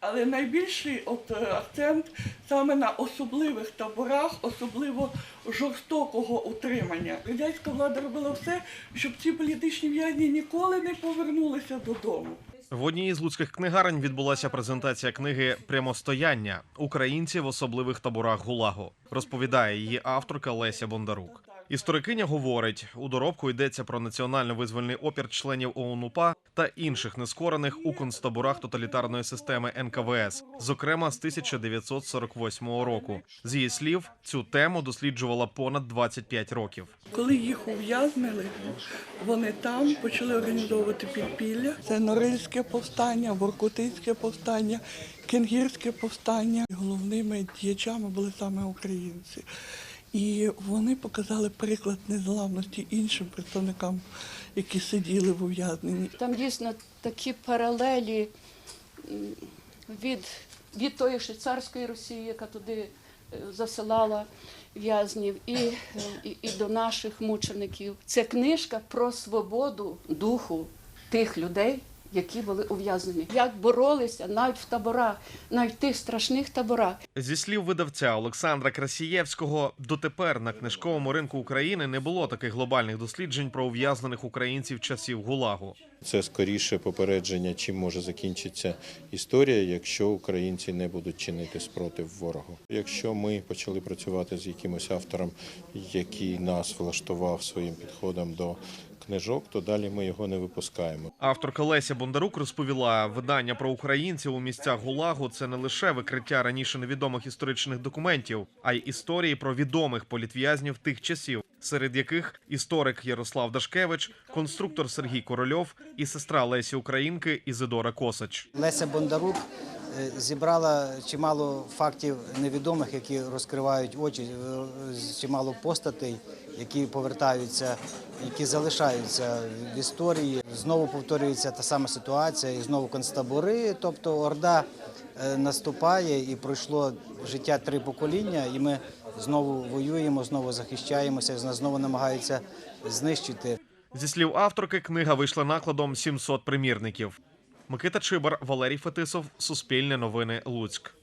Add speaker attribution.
Speaker 1: Але найбільший от, е, акцент саме на особливих таборах, особливо жорстокого утримання. Радянська влада робила все, щоб ці політичні в'язні ніколи не повернулися додому.
Speaker 2: В одній із луцьких книгарень відбулася презентація книги Прямостояння українці в особливих таборах ГУЛАГу. Розповідає її авторка Леся Бондарук. Історикиня говорить, у доробку йдеться про національно-визвольний опір членів ОУН-УПА та інших нескорених у концтаборах тоталітарної системи НКВС, зокрема з 1948 року. З її слів, цю тему досліджувала понад 25 років.
Speaker 1: Коли їх ув'язнили, вони там почали організовувати підпілля. Це Норильське повстання, Воркутинське повстання, Кенгірське повстання. Головними діячами були саме українці. І вони показали приклад незламності іншим представникам, які сиділи в ув'язненні.
Speaker 3: Там дійсно такі паралелі від, від тої швейцарської Росії, яка туди е, засилала в'язнів, і, е, і, і до наших мучеників. Це книжка про свободу духу тих людей, які були ув'язнені. Як боролися навіть в таборах, навіть в тих страшних таборах.
Speaker 2: Зі слів видавця Олександра Красієвського, дотепер на книжковому ринку України не було таких глобальних досліджень про ув'язнених українців часів ГУЛАГу.
Speaker 4: Це скоріше попередження, чим може закінчитися історія, якщо українці не будуть чинити спротив ворогу. Якщо ми почали працювати з якимось автором, який нас влаштував своїм підходом до книжок, то далі ми його не випускаємо.
Speaker 2: Авторка Леся Бондарук розповіла, видання про українців у місцях ГУЛАГу це не лише викриття раніше невідомих історичних документів, а й історії про відомих політв'язнів тих часів, серед яких історик Ярослав Дашкевич, конструктор Сергій Корольов і сестра Лесі Українки Ізидора Косач.
Speaker 5: Леся Бондарук зібрала чимало фактів невідомих, які розкривають очі, е, чимало постатей, які повертаються, які залишаються в історії. Знову повторюється та сама ситуація, і знову концтабори. Тобто Орда е, наступає і пройшло життя три покоління, і ми знову воюємо, знову захищаємося, знову намагаються знищити.
Speaker 2: Зі слів авторки, книга вийшла накладом 700 примірників. Микита Чибар, Валерій Фетисов, Суспільне новини, Луцьк.